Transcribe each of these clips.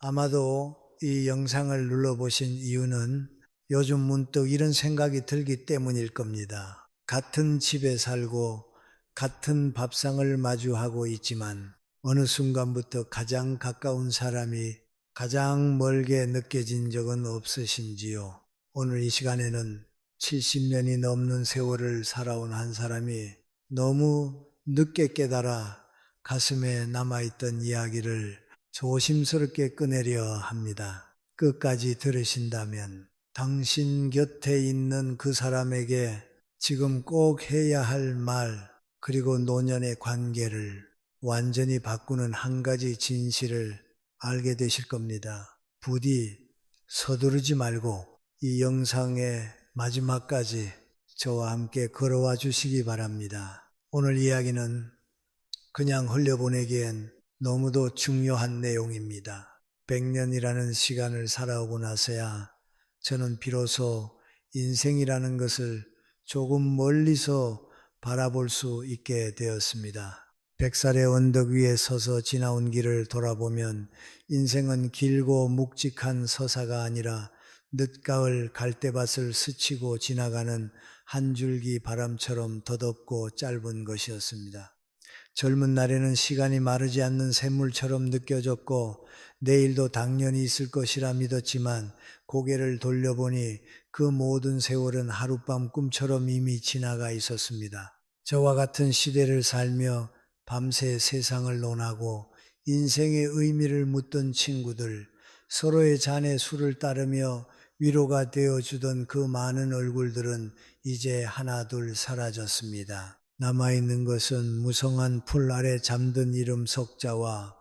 아마도 이 영상을 눌러보신 이유는 요즘 문득 이런 생각이 들기 때문일 겁니다. 같은 집에 살고 같은 밥상을 마주하고 있지만 어느 순간부터 가장 가까운 사람이 가장 멀게 느껴진 적은 없으신지요? 오늘 이 시간에는 70년이 넘는 세월을 살아온 한 사람이 너무 늦게 깨달아 가슴에 남아있던 이야기를 조심스럽게 꺼내려 합니다. 끝까지 들으신다면 당신 곁에 있는 그 사람에게 지금 꼭 해야 할 말, 그리고 노년의 관계를 완전히 바꾸는 한 가지 진실을 알게 되실 겁니다. 부디 서두르지 말고 이 영상의 마지막까지 저와 함께 걸어와 주시기 바랍니다. 오늘 이야기는 그냥 흘려보내기엔 너무도 중요한 내용입니다. 100년이라는 시간을 살아오고 나서야 저는 비로소 인생이라는 것을 조금 멀리서 바라볼 수 있게 되었습니다. 백살의 언덕 위에 서서 지나온 길을 돌아보면 인생은 길고 묵직한 서사가 아니라 늦가을 갈대밭을 스치고 지나가는 한 줄기 바람처럼 더덥고 짧은 것이었습니다. 젊은 날에는 시간이 마르지 않는 샘물처럼 느껴졌고 내일도 당연히 있을 것이라 믿었지만 고개를 돌려보니 그 모든 세월은 하룻밤 꿈처럼 이미 지나가 있었습니다. 저와 같은 시대를 살며 밤새 세상을 논하고 인생의 의미를 묻던 친구들, 서로의 잔에 술을 따르며 위로가 되어 주던 그 많은 얼굴들은 이제 하나둘 사라졌습니다. 남아있는 것은 무성한 풀 아래 잠든 이름 석자와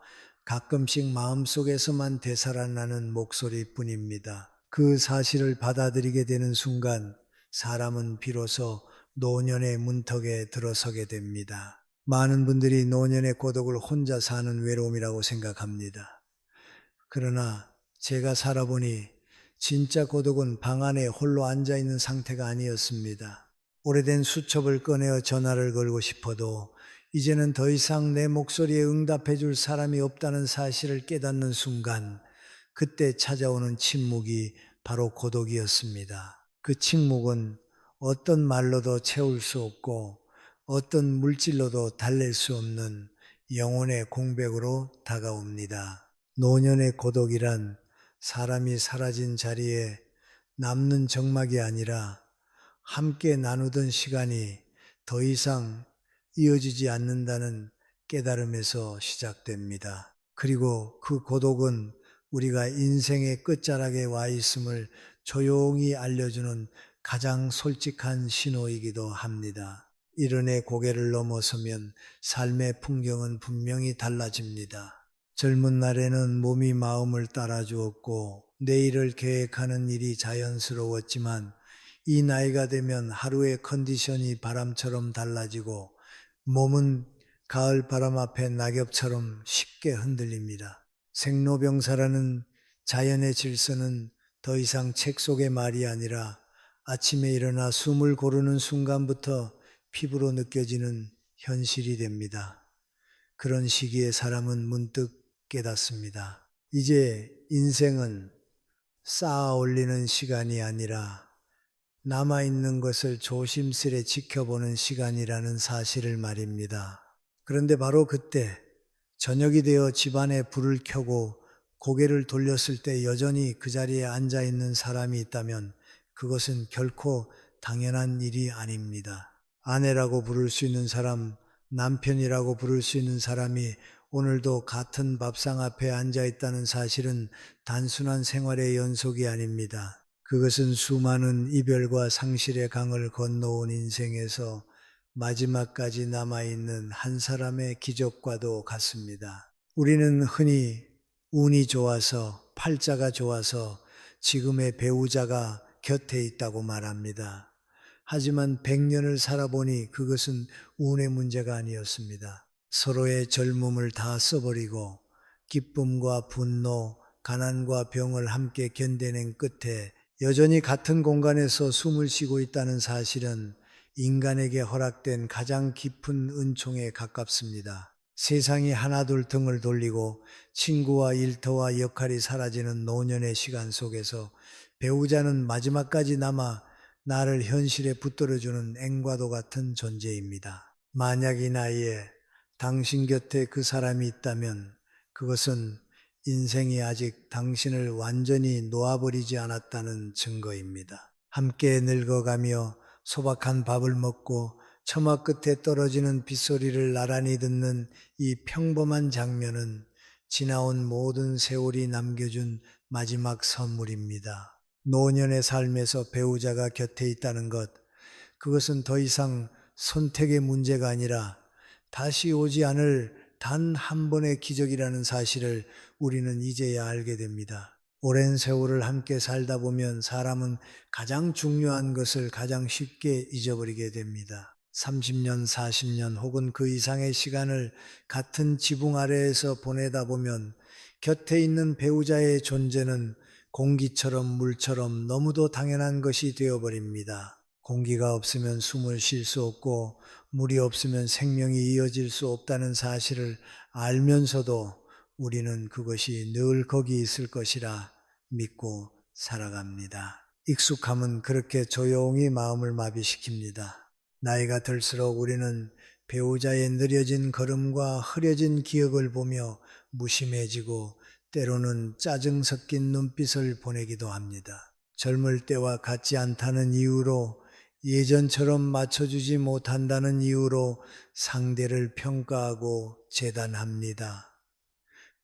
가끔씩 마음속에서만 되살아나는 목소리뿐입니다. 그 사실을 받아들이게 되는 순간 사람은 비로소 노년의 문턱에 들어서게 됩니다. 많은 분들이 노년의 고독을 혼자 사는 외로움이라고 생각합니다. 그러나 제가 살아보니 진짜 고독은 방 안에 홀로 앉아 있는 상태가 아니었습니다. 오래된 수첩을 꺼내어 전화를 걸고 싶어도 이제는 더 이상 내 목소리에 응답해 줄 사람이 없다는 사실을 깨닫는 순간 그때 찾아오는 침묵이 바로 고독이었습니다. 그 침묵은 어떤 말로도 채울 수 없고 어떤 물질로도 달랠 수 없는 영혼의 공백으로 다가옵니다. 노년의 고독이란 사람이 사라진 자리에 남는 정막이 아니라 함께 나누던 시간이 더 이상 이어지지 않는다는 깨달음에서 시작됩니다. 그리고 그 고독은 우리가 인생의 끝자락에 와 있음을 조용히 알려주는 가장 솔직한 신호이기도 합니다. 이른의 고개를 넘어서면 삶의 풍경은 분명히 달라집니다. 젊은 날에는 몸이 마음을 따라주었고 내일을 계획하는 일이 자연스러웠지만 이 나이가 되면 하루의 컨디션이 바람처럼 달라지고 몸은 가을 바람 앞에 낙엽처럼 쉽게 흔들립니다. 생로병사라는 자연의 질서는 더 이상 책 속의 말이 아니라 아침에 일어나 숨을 고르는 순간부터 피부로 느껴지는 현실이 됩니다. 그런 시기에 사람은 문득 깨닫습니다. 이제 인생은 쌓아 올리는 시간이 아니라 남아있는 것을 조심스레 지켜보는 시간이라는 사실을 말입니다. 그런데 바로 그때 저녁이 되어 집안에 불을 켜고 고개를 돌렸을 때 여전히 그 자리에 앉아 있는 사람이 있다면 그것은 결코 당연한 일이 아닙니다. 아내라고 부를 수 있는 사람, 남편이라고 부를 수 있는 사람이 오늘도 같은 밥상 앞에 앉아 있다는 사실은 단순한 생활의 연속이 아닙니다. 그것은 수많은 이별과 상실의 강을 건너온 인생에서 마지막까지 남아있는 한 사람의 기적과도 같습니다. 우리는 흔히 운이 좋아서, 팔자가 좋아서 지금의 배우자가 곁에 있다고 말합니다. 하지만 100년을 살아보니 그것은 운의 문제가 아니었습니다. 서로의 젊음을 다 써버리고 기쁨과 분노, 가난과 병을 함께 견뎌낸 끝에 여전히 같은 공간에서 숨을 쉬고 있다는 사실은 인간에게 허락된 가장 깊은 은총에 가깝습니다. 세상이 하나둘 등을 돌리고 친구와 일터와 역할이 사라지는 노년의 시간 속에서 배우자는 마지막까지 남아 나를 현실에 붙들어주는 앵과도 같은 존재입니다. 만약 이 나이에 당신 곁에 그 사람이 있다면 그것은 인생이 아직 당신을 완전히 놓아버리지 않았다는 증거입니다. 함께 늙어가며 소박한 밥을 먹고 처마 끝에 떨어지는 빗소리를 나란히 듣는 이 평범한 장면은 지나온 모든 세월이 남겨준 마지막 선물입니다. 노년의 삶에서 배우자가 곁에 있다는 것, 그것은 더 이상 선택의 문제가 아니라 다시 오지 않을 단 한 번의 기적이라는 사실을 우리는 이제야 알게 됩니다. 오랜 세월을 함께 살다 보면 사람은 가장 중요한 것을 가장 쉽게 잊어버리게 됩니다. 30년, 40년 혹은 그 이상의 시간을 같은 지붕 아래에서 보내다 보면 곁에 있는 배우자의 존재는 공기처럼 물처럼 너무도 당연한 것이 되어버립니다. 공기가 없으면 숨을 쉴 수 없고 물이 없으면 생명이 이어질 수 없다는 사실을 알면서도 우리는 그것이 늘 거기 있을 것이라 믿고 살아갑니다. 익숙함은 그렇게 조용히 마음을 마비시킵니다. 나이가 들수록 우리는 배우자의 느려진 걸음과 흐려진 기억을 보며 무심해지고 때로는 짜증 섞인 눈빛을 보내기도 합니다. 젊을 때와 같지 않다는 이유로 예전처럼 맞춰주지 못한다는 이유로 상대를 평가하고 재단합니다.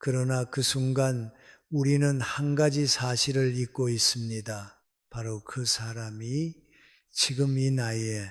그러나 그 순간 우리는 한 가지 사실을 잊고 있습니다. 바로 그 사람이 지금 이 나이에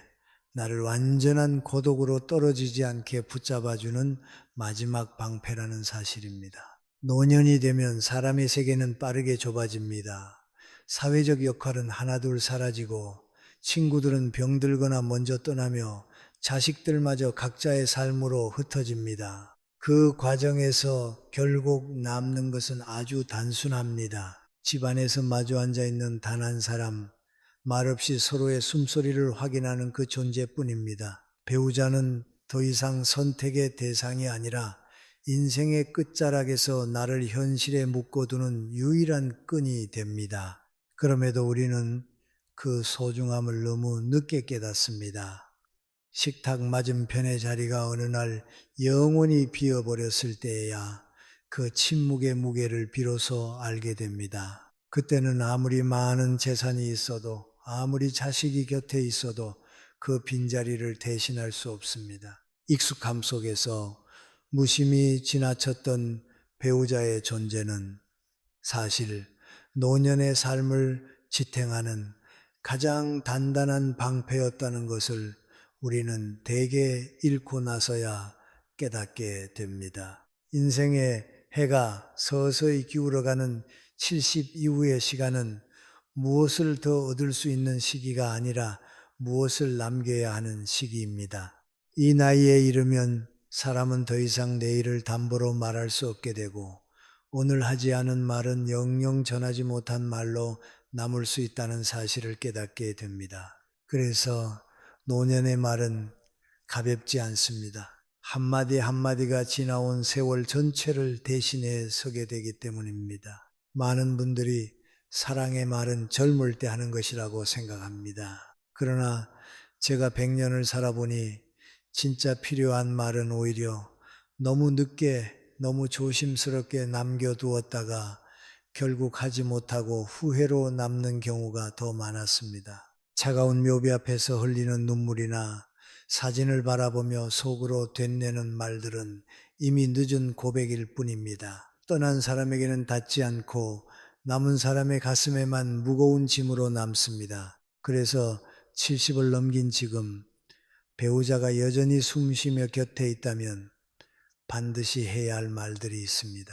나를 완전한 고독으로 떨어지지 않게 붙잡아주는 마지막 방패라는 사실입니다. 노년이 되면 사람의 세계는 빠르게 좁아집니다. 사회적 역할은 하나둘 사라지고 친구들은 병들거나 먼저 떠나며 자식들마저 각자의 삶으로 흩어집니다. 그 과정에서 결국 남는 것은 아주 단순합니다. 집안에서 마주 앉아 있는 단 한 사람, 말없이 서로의 숨소리를 확인하는 그 존재뿐입니다. 배우자는 더 이상 선택의 대상이 아니라 인생의 끝자락에서 나를 현실에 묶어두는 유일한 끈이 됩니다. 그럼에도 우리는 그 소중함을 너무 늦게 깨닫습니다. 식탁 맞은편의 자리가 어느 날 영원히 비어버렸을 때에야 그 침묵의 무게를 비로소 알게 됩니다. 그때는 아무리 많은 재산이 있어도 아무리 자식이 곁에 있어도 그 빈자리를 대신할 수 없습니다. 익숙함 속에서 무심히 지나쳤던 배우자의 존재는 사실 노년의 삶을 지탱하는 가장 단단한 방패였다는 것을 우리는 대개 잃고 나서야 깨닫게 됩니다. 인생의 해가 서서히 기울어가는 70 이후의 시간은 무엇을 더 얻을 수 있는 시기가 아니라 무엇을 남겨야 하는 시기입니다. 이 나이에 이르면 사람은 더 이상 내일을 담보로 말할 수 없게 되고 오늘 하지 않은 말은 영영 전하지 못한 말로 남을 수 있다는 사실을 깨닫게 됩니다. 그래서 노년의 말은 가볍지 않습니다. 한마디 한마디가 지나온 세월 전체를 대신해 서게 되기 때문입니다. 많은 분들이 사랑의 말은 젊을 때 하는 것이라고 생각합니다. 그러나 제가 100년을 살아보니 진짜 필요한 말은 오히려 너무 늦게 너무 조심스럽게 남겨두었다가 결국 하지 못하고 후회로 남는 경우가 더 많았습니다. 차가운 묘비 앞에서 흘리는 눈물이나 사진을 바라보며 속으로 되뇌는 말들은 이미 늦은 고백일 뿐입니다. 떠난 사람에게는 닿지 않고 남은 사람의 가슴에만 무거운 짐으로 남습니다. 그래서 70을 넘긴 지금 배우자가 여전히 숨 쉬며 곁에 있다면 반드시 해야 할 말들이 있습니다.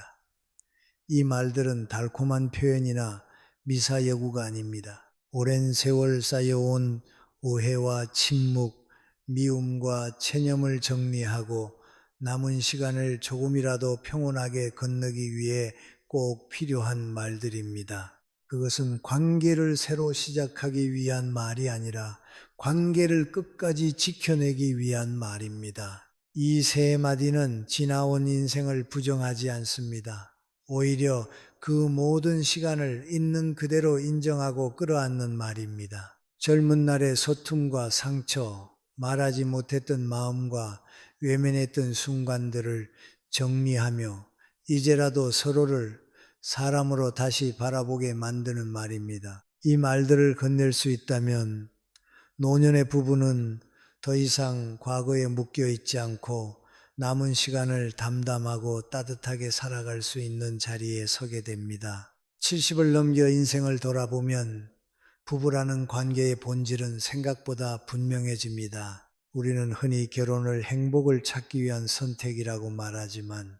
이 말들은 달콤한 표현이나 미사여구가 아닙니다. 오랜 세월 쌓여온 오해와 침묵, 미움과 체념을 정리하고 남은 시간을 조금이라도 평온하게 건너기 위해 꼭 필요한 말들입니다. 그것은 관계를 새로 시작하기 위한 말이 아니라 관계를 끝까지 지켜내기 위한 말입니다. 이 세 마디는 지나온 인생을 부정하지 않습니다. 오히려 그 모든 시간을 있는 그대로 인정하고 끌어안는 말입니다. 젊은 날의 소툼과 상처, 말하지 못했던 마음과 외면했던 순간들을 정리하며 이제라도 서로를 사람으로 다시 바라보게 만드는 말입니다. 이 말들을 건넬 수 있다면 노년의 부부는 더 이상 과거에 묶여 있지 않고 남은 시간을 담담하고 따뜻하게 살아갈 수 있는 자리에 서게 됩니다. 70을 넘겨 인생을 돌아보면 부부라는 관계의 본질은 생각보다 분명해집니다. 우리는 흔히 결혼을 행복을 찾기 위한 선택이라고 말하지만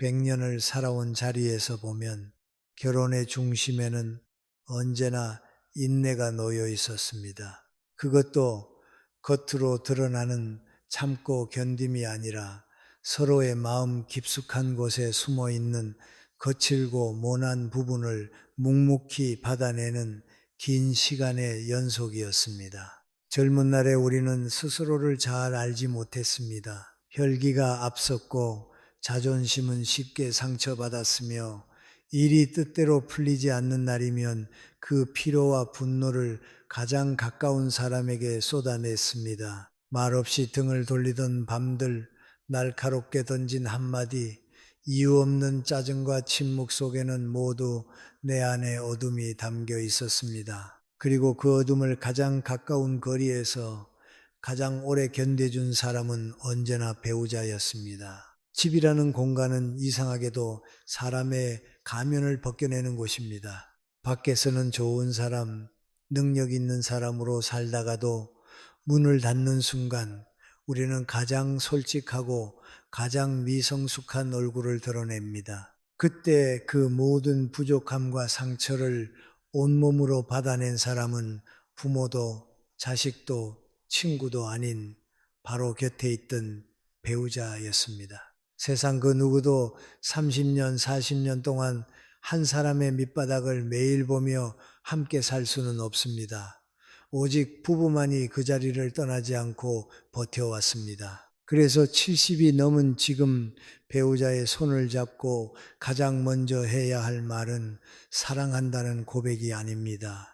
100년을 살아온 자리에서 보면 결혼의 중심에는 언제나 인내가 놓여 있었습니다. 그것도 겉으로 드러나는 참고 견딤이 아니라 서로의 마음 깊숙한 곳에 숨어 있는 거칠고 모난 부분을 묵묵히 받아내는 긴 시간의 연속이었습니다. 젊은 날에 우리는 스스로를 잘 알지 못했습니다. 혈기가 앞섰고 자존심은 쉽게 상처받았으며 일이 뜻대로 풀리지 않는 날이면 그 피로와 분노를 가장 가까운 사람에게 쏟아냈습니다. 말없이 등을 돌리던 밤들, 날카롭게 던진 한마디, 이유 없는 짜증과 침묵 속에는 모두 내 안에 어둠이 담겨 있었습니다. 그리고 그 어둠을 가장 가까운 거리에서 가장 오래 견뎌준 사람은 언제나 배우자였습니다. 집이라는 공간은 이상하게도 사람의 가면을 벗겨내는 곳입니다. 밖에서는 좋은 사람, 능력 있는 사람으로 살다가도 문을 닫는 순간 우리는 가장 솔직하고 가장 미성숙한 얼굴을 드러냅니다. 그때 그 모든 부족함과 상처를 온몸으로 받아낸 사람은 부모도 자식도 친구도 아닌 바로 곁에 있던 배우자였습니다. 세상 그 누구도 30년, 40년 동안 한 사람의 밑바닥을 매일 보며 함께 살 수는 없습니다. 오직 부부만이 그 자리를 떠나지 않고 버텨왔습니다. 그래서 70이 넘은 지금 배우자의 손을 잡고 가장 먼저 해야 할 말은 사랑한다는 고백이 아닙니다.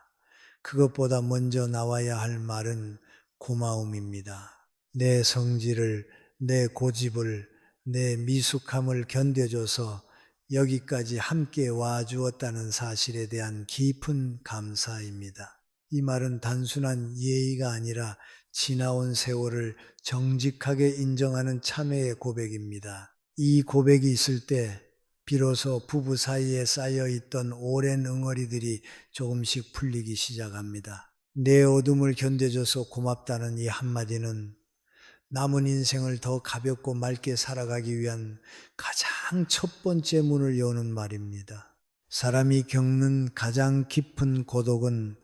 그것보다 먼저 나와야 할 말은 고마움입니다. 내 성질을, 내 고집을, 내 미숙함을 견뎌줘서 여기까지 함께 와주었다는 사실에 대한 깊은 감사입니다. 이 말은 단순한 예의가 아니라 지나온 세월을 정직하게 인정하는 참회의 고백입니다. 이 고백이 있을 때 비로소 부부 사이에 쌓여 있던 오랜 응어리들이 조금씩 풀리기 시작합니다. 내 어둠을 견뎌줘서 고맙다는 이 한마디는 남은 인생을 더 가볍고 맑게 살아가기 위한 가장 첫 번째 문을 여는 말입니다. 사람이 겪는 가장 깊은 고독은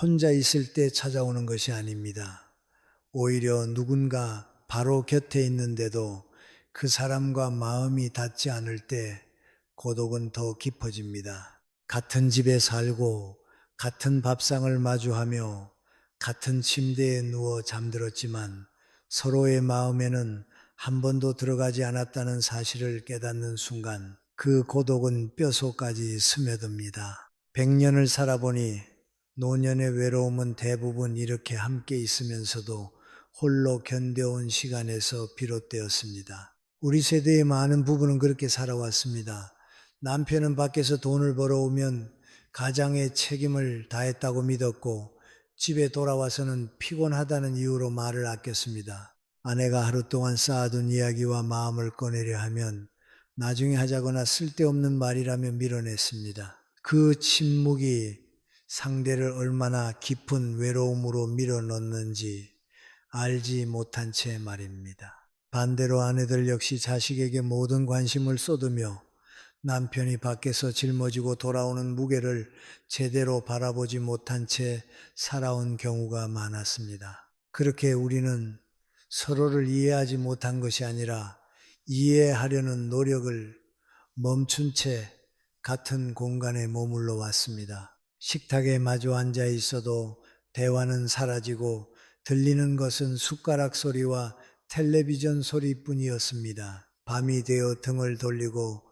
혼자 있을 때 찾아오는 것이 아닙니다. 오히려 누군가 바로 곁에 있는데도 그 사람과 마음이 닿지 않을 때 고독은 더 깊어집니다. 같은 집에 살고 같은 밥상을 마주하며 같은 침대에 누워 잠들었지만 서로의 마음에는 한 번도 들어가지 않았다는 사실을 깨닫는 순간 그 고독은 뼈속까지 스며듭니다. 백년을 살아보니 노년의 외로움은 대부분 이렇게 함께 있으면서도 홀로 견뎌온 시간에서 비롯되었습니다. 우리 세대의 많은 부부는 그렇게 살아왔습니다. 남편은 밖에서 돈을 벌어오면 가장의 책임을 다했다고 믿었고 집에 돌아와서는 피곤하다는 이유로 말을 아꼈습니다. 아내가 하루 동안 쌓아둔 이야기와 마음을 꺼내려 하면 나중에 하자거나 쓸데없는 말이라며 밀어냈습니다. 그 침묵이 상대를 얼마나 깊은 외로움으로 밀어넣는지 알지 못한 채 말입니다. 반대로 아내들 역시 자식에게 모든 관심을 쏟으며 남편이 밖에서 짊어지고 돌아오는 무게를 제대로 바라보지 못한 채 살아온 경우가 많았습니다. 그렇게 우리는 서로를 이해하지 못한 것이 아니라 이해하려는 노력을 멈춘 채 같은 공간에 머물러 왔습니다. 식탁에 마주 앉아 있어도 대화는 사라지고 들리는 것은 숟가락 소리와 텔레비전 소리뿐이었습니다. 밤이 되어 등을 돌리고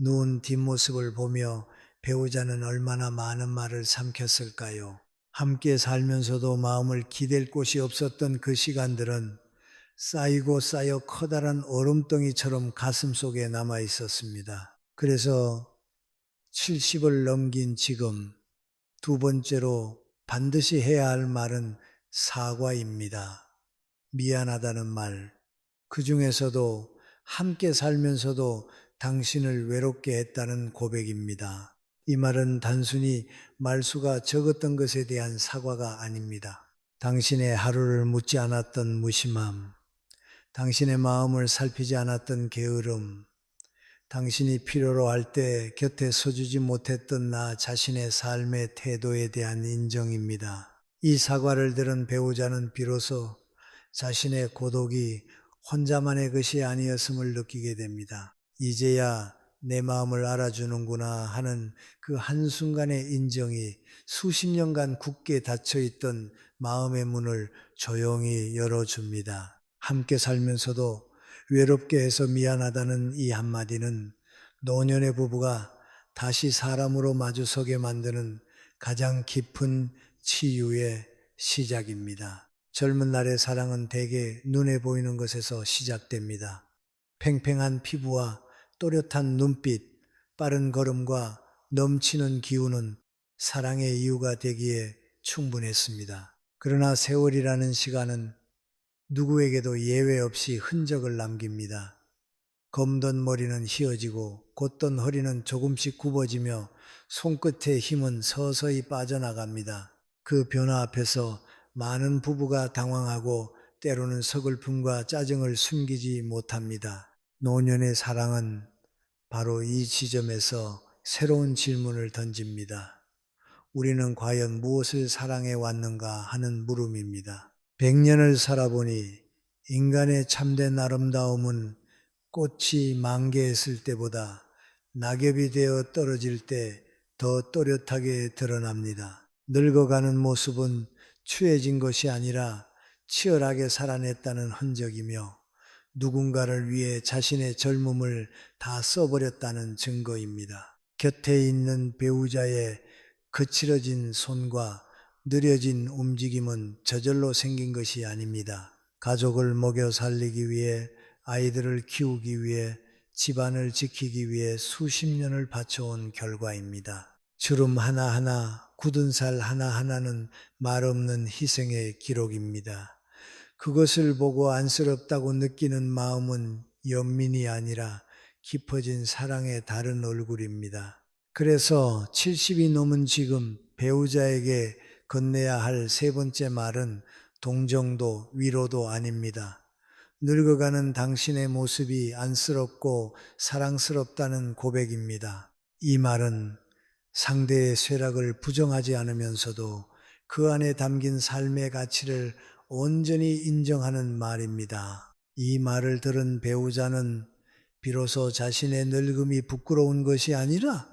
누운 뒷모습을 보며 배우자는 얼마나 많은 말을 삼켰을까요? 함께 살면서도 마음을 기댈 곳이 없었던 그 시간들은 쌓이고 쌓여 커다란 얼음덩이처럼 가슴 속에 남아 있었습니다. 그래서 70을 넘긴 지금 두 번째로 반드시 해야 할 말은 사과입니다. 미안하다는 말. 그 중에서도 함께 살면서도 당신을 외롭게 했다는 고백입니다. 이 말은 단순히 말수가 적었던 것에 대한 사과가 아닙니다. 당신의 하루를 묻지 않았던 무심함, 당신의 마음을 살피지 않았던 게으름, 당신이 필요로 할 때 곁에 서주지 못했던 나 자신의 삶의 태도에 대한 인정입니다. 이 사과를 들은 배우자는 비로소 자신의 고독이 혼자만의 것이 아니었음을 느끼게 됩니다. 이제야 내 마음을 알아주는구나 하는 그 한순간의 인정이 수십 년간 굳게 닫혀있던 마음의 문을 조용히 열어줍니다. 함께 살면서도 외롭게 해서 미안하다는 이 한마디는 노년의 부부가 다시 사람으로 마주서게 만드는 가장 깊은 치유의 시작입니다. 젊은 날의 사랑은 대개 눈에 보이는 것에서 시작됩니다. 팽팽한 피부와 또렷한 눈빛, 빠른 걸음과 넘치는 기운은 사랑의 이유가 되기에 충분했습니다. 그러나 세월이라는 시간은 누구에게도 예외 없이 흔적을 남깁니다. 검던 머리는 휘어지고 곧던 허리는 조금씩 굽어지며 손끝의 힘은 서서히 빠져나갑니다. 그 변화 앞에서 많은 부부가 당황하고 때로는 서글픔과 짜증을 숨기지 못합니다. 노년의 사랑은 바로 이 지점에서 새로운 질문을 던집니다. 우리는 과연 무엇을 사랑해 왔는가 하는 물음입니다. 백년을 살아보니 인간의 참된 아름다움은 꽃이 만개했을 때보다 낙엽이 되어 떨어질 때 더 또렷하게 드러납니다. 늙어가는 모습은 추해진 것이 아니라 치열하게 살아냈다는 흔적이며 누군가를 위해 자신의 젊음을 다 써버렸다는 증거입니다. 곁에 있는 배우자의 거칠어진 손과 느려진 움직임은 저절로 생긴 것이 아닙니다. 가족을 먹여 살리기 위해 아이들을 키우기 위해 집안을 지키기 위해 수십 년을 바쳐온 결과입니다. 주름 하나하나, 굳은 살 하나하나는 말 없는 희생의 기록입니다. 그것을 보고 안쓰럽다고 느끼는 마음은 연민이 아니라 깊어진 사랑의 다른 얼굴입니다. 그래서 70이 넘은 지금 배우자에게 건네야 할 세 번째 말은 동정도 위로도 아닙니다. 늙어가는 당신의 모습이 안쓰럽고 사랑스럽다는 고백입니다. 이 말은 상대의 쇠락을 부정하지 않으면서도 그 안에 담긴 삶의 가치를 온전히 인정하는 말입니다. 이 말을 들은 배우자는 비로소 자신의 늙음이 부끄러운 것이 아니라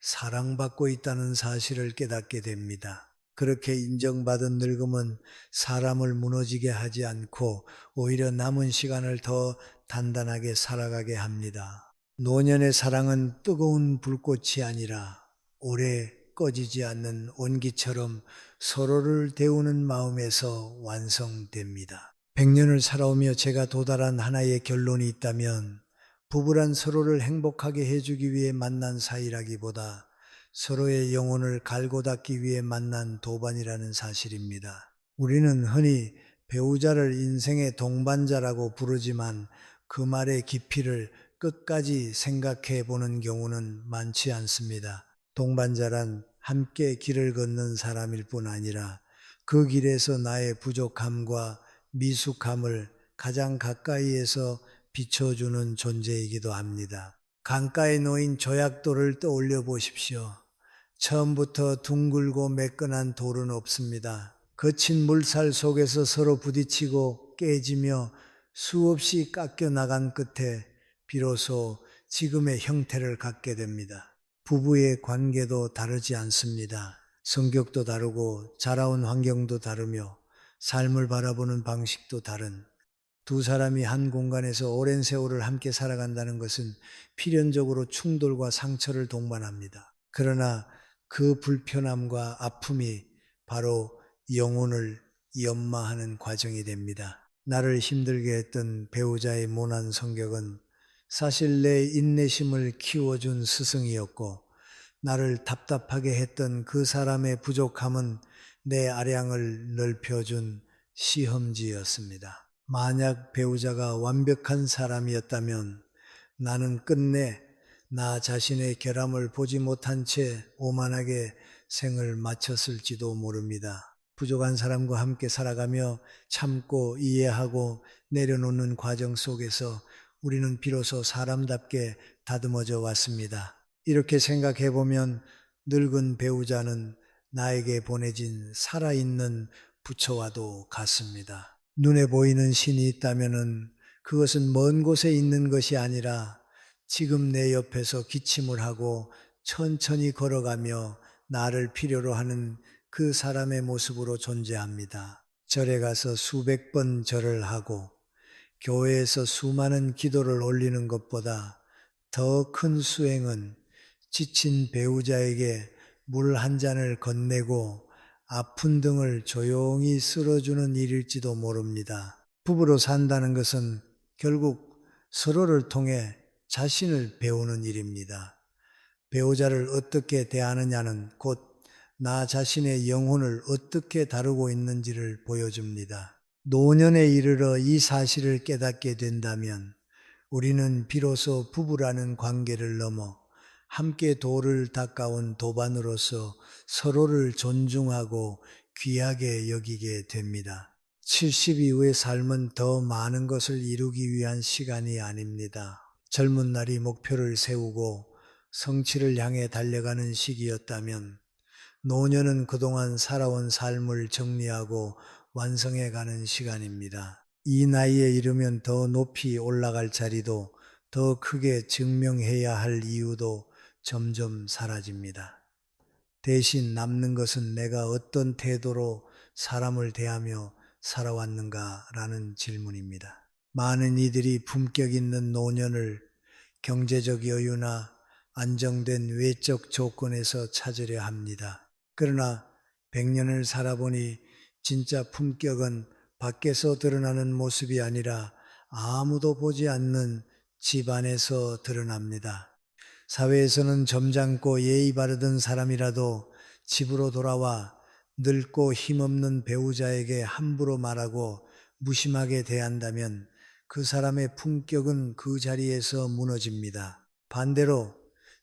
사랑받고 있다는 사실을 깨닫게 됩니다. 그렇게 인정받은 늙음은 사람을 무너지게 하지 않고 오히려 남은 시간을 더 단단하게 살아가게 합니다. 노년의 사랑은 뜨거운 불꽃이 아니라 오래 꺼지지 않는 온기처럼 서로를 데우는 마음에서 완성됩니다. 백년을 살아오며 제가 도달한 하나의 결론이 있다면 부부란 서로를 행복하게 해주기 위해 만난 사이라기보다 서로의 영혼을 갈고 닦기 위해 만난 도반이라는 사실입니다. 우리는 흔히 배우자를 인생의 동반자라고 부르지만 그 말의 깊이를 끝까지 생각해 보는 경우는 많지 않습니다. 동반자란 함께 길을 걷는 사람일 뿐 아니라 그 길에서 나의 부족함과 미숙함을 가장 가까이에서 비춰주는 존재이기도 합니다. 강가에 놓인 조약돌을 떠올려 보십시오. 처음부터 둥글고 매끈한 돌은 없습니다. 거친 물살 속에서 서로 부딪히고 깨지며 수없이 깎여 나간 끝에 비로소 지금의 형태를 갖게 됩니다. 부부의 관계도 다르지 않습니다. 성격도 다르고 자라온 환경도 다르며 삶을 바라보는 방식도 다른 두 사람이 한 공간에서 오랜 세월을 함께 살아간다는 것은 필연적으로 충돌과 상처를 동반합니다. 그러나 그 불편함과 아픔이 바로 영혼을 연마하는 과정이 됩니다. 나를 힘들게 했던 배우자의 모난 성격은 사실 내 인내심을 키워준 스승이었고 나를 답답하게 했던 그 사람의 부족함은 내 아량을 넓혀준 시험지였습니다. 만약 배우자가 완벽한 사람이었다면 나는 끝내 나 자신의 결함을 보지 못한 채 오만하게 생을 마쳤을지도 모릅니다. 부족한 사람과 함께 살아가며 참고 이해하고 내려놓는 과정 속에서 우리는 비로소 사람답게 다듬어져 왔습니다. 이렇게 생각해 보면 늙은 배우자는 나에게 보내진 살아있는 부처와도 같습니다. 눈에 보이는 신이 있다면은 그것은 먼 곳에 있는 것이 아니라 지금 내 옆에서 기침을 하고 천천히 걸어가며 나를 필요로 하는 그 사람의 모습으로 존재합니다. 절에 가서 수백 번 절을 하고 교회에서 수많은 기도를 올리는 것보다 더 큰 수행은 지친 배우자에게 물 한 잔을 건네고 아픈 등을 조용히 쓸어주는 일일지도 모릅니다. 부부로 산다는 것은 결국 서로를 통해 자신을 배우는 일입니다. 배우자를 어떻게 대하느냐는 곧 나 자신의 영혼을 어떻게 다루고 있는지를 보여줍니다. 노년에 이르러 이 사실을 깨닫게 된다면 우리는 비로소 부부라는 관계를 넘어 함께 도를 닦아온 도반으로서 서로를 존중하고 귀하게 여기게 됩니다. 70 이후의 삶은 더 많은 것을 이루기 위한 시간이 아닙니다. 젊은 날이 목표를 세우고 성취를 향해 달려가는 시기였다면 노년은 그동안 살아온 삶을 정리하고 완성해 가는 시간입니다. 이 나이에 이르면 더 높이 올라갈 자리도 더 크게 증명해야 할 이유도 점점 사라집니다. 대신 남는 것은 내가 어떤 태도로 사람을 대하며 살아왔는가라는 질문입니다. 많은 이들이 품격 있는 노년을 경제적 여유나 안정된 외적 조건에서 찾으려 합니다. 그러나 100년을 살아보니 진짜 품격은 밖에서 드러나는 모습이 아니라 아무도 보지 않는 집 안에서 드러납니다. 사회에서는 점잖고 예의 바르던 사람이라도 집으로 돌아와 늙고 힘없는 배우자에게 함부로 말하고 무심하게 대한다면 그 사람의 품격은 그 자리에서 무너집니다. 반대로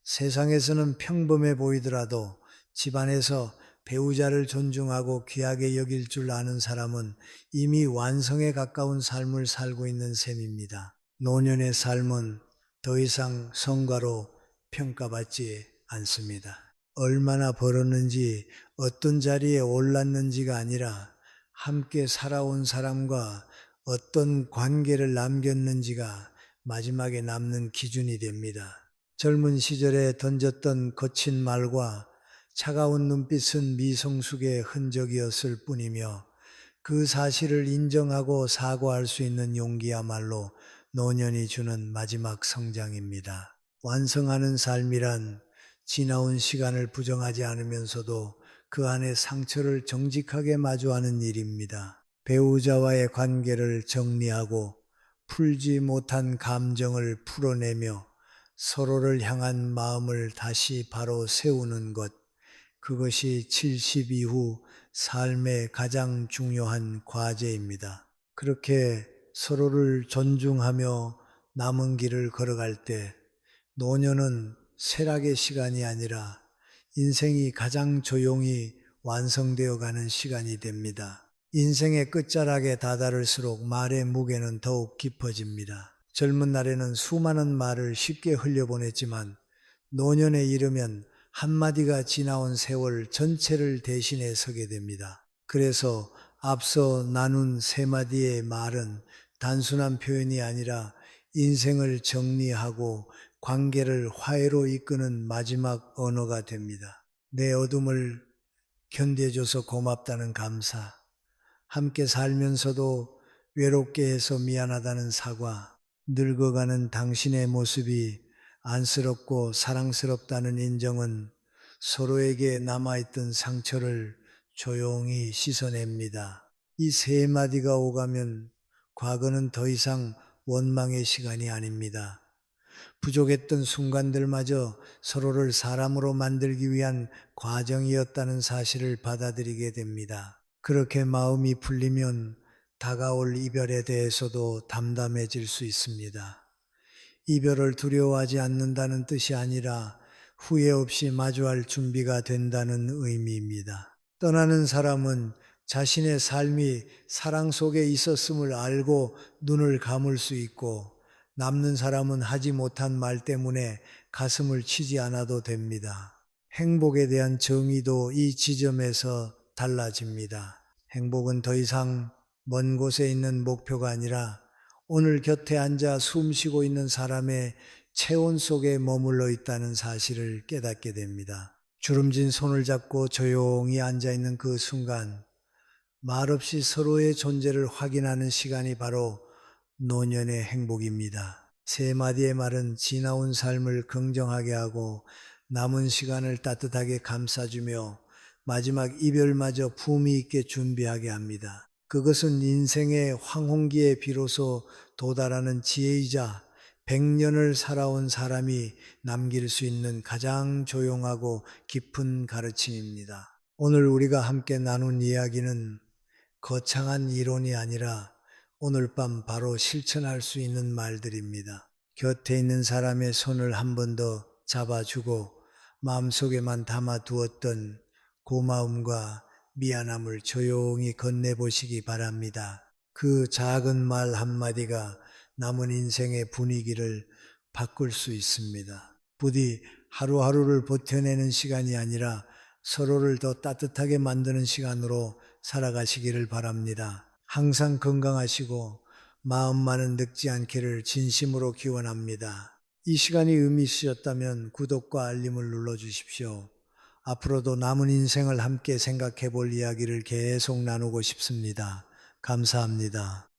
세상에서는 평범해 보이더라도 집안에서 배우자를 존중하고 귀하게 여길 줄 아는 사람은 이미 완성에 가까운 삶을 살고 있는 셈입니다. 노년의 삶은 더 이상 성과로 평가받지 않습니다. 얼마나 벌었는지 어떤 자리에 올랐는지가 아니라 함께 살아온 사람과 어떤 관계를 남겼는지가 마지막에 남는 기준이 됩니다. 젊은 시절에 던졌던 거친 말과 차가운 눈빛은 미성숙의 흔적이었을 뿐이며 그 사실을 인정하고 사과할 수 있는 용기야말로 노년이 주는 마지막 성장입니다. 완성하는 삶이란 지나온 시간을 부정하지 않으면서도 그 안에 상처를 정직하게 마주하는 일입니다. 배우자와의 관계를 정리하고 풀지 못한 감정을 풀어내며 서로를 향한 마음을 다시 바로 세우는 것. 그것이 70 이후 삶의 가장 중요한 과제입니다. 그렇게 서로를 존중하며 남은 길을 걸어갈 때 노년은 쇠락의 시간이 아니라 인생이 가장 조용히 완성되어 가는 시간이 됩니다. 인생의 끝자락에 다다를수록 말의 무게는 더욱 깊어집니다. 젊은 날에는 수많은 말을 쉽게 흘려보냈지만 노년에 이르면 한마디가 지나온 세월 전체를 대신해 서게 됩니다. 그래서 앞서 나눈 세 마디의 말은 단순한 표현이 아니라 인생을 정리하고 관계를 화해로 이끄는 마지막 언어가 됩니다. 내 어둠을 견뎌줘서 고맙다는 감사, 함께 살면서도 외롭게 해서 미안하다는 사과, 늙어가는 당신의 모습이 안쓰럽고 사랑스럽다는 인정은 서로에게 남아있던 상처를 조용히 씻어냅니다. 이 세 마디가 오가면 과거는 더 이상 원망의 시간이 아닙니다. 부족했던 순간들마저 서로를 사람으로 만들기 위한 과정이었다는 사실을 받아들이게 됩니다. 그렇게 마음이 풀리면 다가올 이별에 대해서도 담담해질 수 있습니다. 이별을 두려워하지 않는다는 뜻이 아니라 후회 없이 마주할 준비가 된다는 의미입니다. 떠나는 사람은 자신의 삶이 사랑 속에 있었음을 알고 눈을 감을 수 있고 남는 사람은 하지 못한 말 때문에 가슴을 치지 않아도 됩니다. 행복에 대한 정의도 이 지점에서 달라집니다. 행복은 더 이상 먼 곳에 있는 목표가 아니라 오늘 곁에 앉아 숨 쉬고 있는 사람의 체온 속에 머물러 있다는 사실을 깨닫게 됩니다. 주름진 손을 잡고 조용히 앉아 있는 그 순간 말없이 서로의 존재를 확인하는 시간이 바로 노년의 행복입니다. 세 마디의 말은 지나온 삶을 긍정하게 하고 남은 시간을 따뜻하게 감싸주며 마지막 이별마저 품위 있게 준비하게 합니다. 그것은 인생의 황혼기에 비로소 도달하는 지혜이자 백년을 살아온 사람이 남길 수 있는 가장 조용하고 깊은 가르침입니다. 오늘 우리가 함께 나눈 이야기는 거창한 이론이 아니라 오늘 밤 바로 실천할 수 있는 말들입니다. 곁에 있는 사람의 손을 한 번 더 잡아주고 마음속에만 담아두었던 고마움과 미안함을 조용히 건네보시기 바랍니다. 그 작은 말 한마디가 남은 인생의 분위기를 바꿀 수 있습니다. 부디 하루하루를 버텨내는 시간이 아니라 서로를 더 따뜻하게 만드는 시간으로 살아가시기를 바랍니다. 항상 건강하시고 마음만은 늙지 않기를 진심으로 기원합니다. 이 시간이 의미 있으셨다면 구독과 알림을 눌러 주십시오. 앞으로도 남은 인생을 함께 생각해 볼 이야기를 계속 나누고 싶습니다. 감사합니다.